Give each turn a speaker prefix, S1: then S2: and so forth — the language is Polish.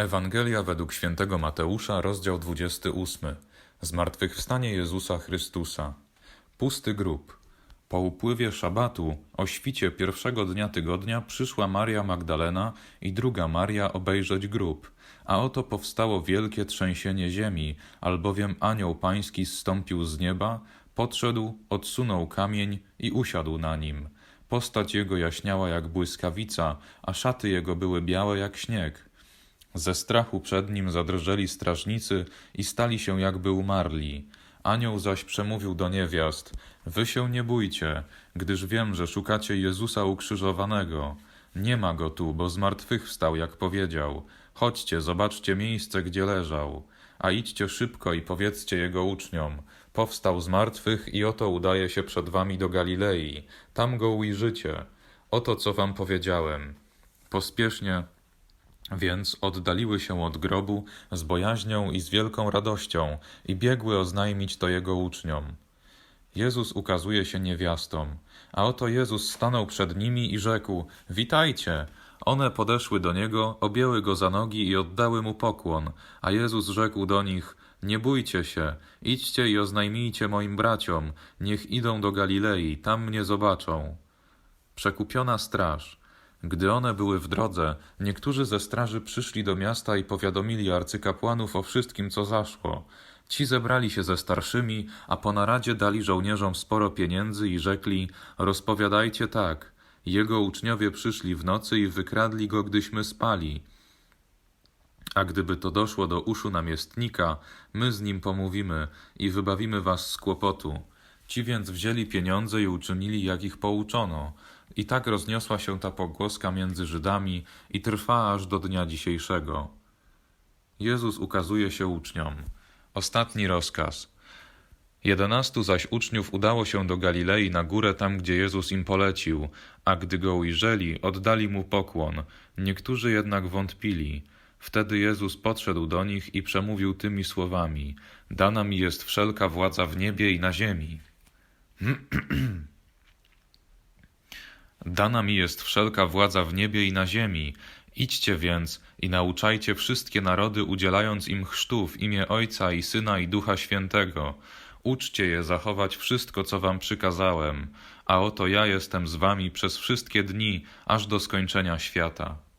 S1: Ewangelia według świętego Mateusza, rozdział 28. Zmartwychwstanie Jezusa Chrystusa. Pusty grób. Po upływie szabatu, o świcie pierwszego dnia tygodnia, przyszła Maria Magdalena i druga Maria obejrzeć grób. A oto powstało wielkie trzęsienie ziemi, albowiem anioł pański zstąpił z nieba, podszedł, odsunął kamień i usiadł na nim. Postać jego jaśniała jak błyskawica, a szaty jego były białe jak śnieg. Ze strachu przed nim zadrżeli strażnicy i stali się jakby umarli. Anioł zaś przemówił do niewiast: Wy się nie bójcie, gdyż wiem, że szukacie Jezusa ukrzyżowanego. Nie ma go tu, bo zmartwychwstał, jak powiedział. Chodźcie, zobaczcie miejsce, gdzie leżał. A idźcie szybko i powiedzcie jego uczniom: Powstał z martwych i oto udaje się przed wami do Galilei. Tam go ujrzycie. Oto co wam powiedziałem. Pospiesznie więc oddaliły się od grobu z bojaźnią i z wielką radością i biegły oznajmić to jego uczniom. Jezus ukazuje się niewiastom, a oto Jezus stanął przed nimi i rzekł: Witajcie! One podeszły do niego, objęły go za nogi i oddały mu pokłon, a Jezus rzekł do nich: Nie bójcie się, idźcie i oznajmijcie moim braciom, niech idą do Galilei, tam mnie zobaczą. Przekupiona straż. Gdy one były w drodze, niektórzy ze straży przyszli do miasta i powiadomili arcykapłanów o wszystkim, co zaszło. Ci zebrali się ze starszymi, a po naradzie dali żołnierzom sporo pieniędzy i rzekli: Rozpowiadajcie tak. Jego uczniowie przyszli w nocy i wykradli go, gdyśmy spali. A gdyby to doszło do uszu namiestnika, my z nim pomówimy i wybawimy was z kłopotu. Ci więc wzięli pieniądze i uczynili, jak ich pouczono. I tak rozniosła się ta pogłoska między Żydami i trwa aż do dnia dzisiejszego. Jezus ukazuje się uczniom. Ostatni rozkaz. Jedenastu zaś uczniów udało się do Galilei na górę tam, gdzie Jezus im polecił, a gdy go ujrzeli, oddali mu pokłon. Niektórzy jednak wątpili. Wtedy Jezus podszedł do nich i przemówił tymi słowami: Dana mi jest wszelka władza w niebie i na ziemi. Dana mi jest wszelka władza w niebie i na ziemi. Idźcie więc i nauczajcie wszystkie narody, udzielając im chrztu w imię Ojca i Syna i Ducha Świętego. Uczcie je zachować wszystko, co wam przykazałem, a oto ja jestem z wami przez wszystkie dni, aż do skończenia świata.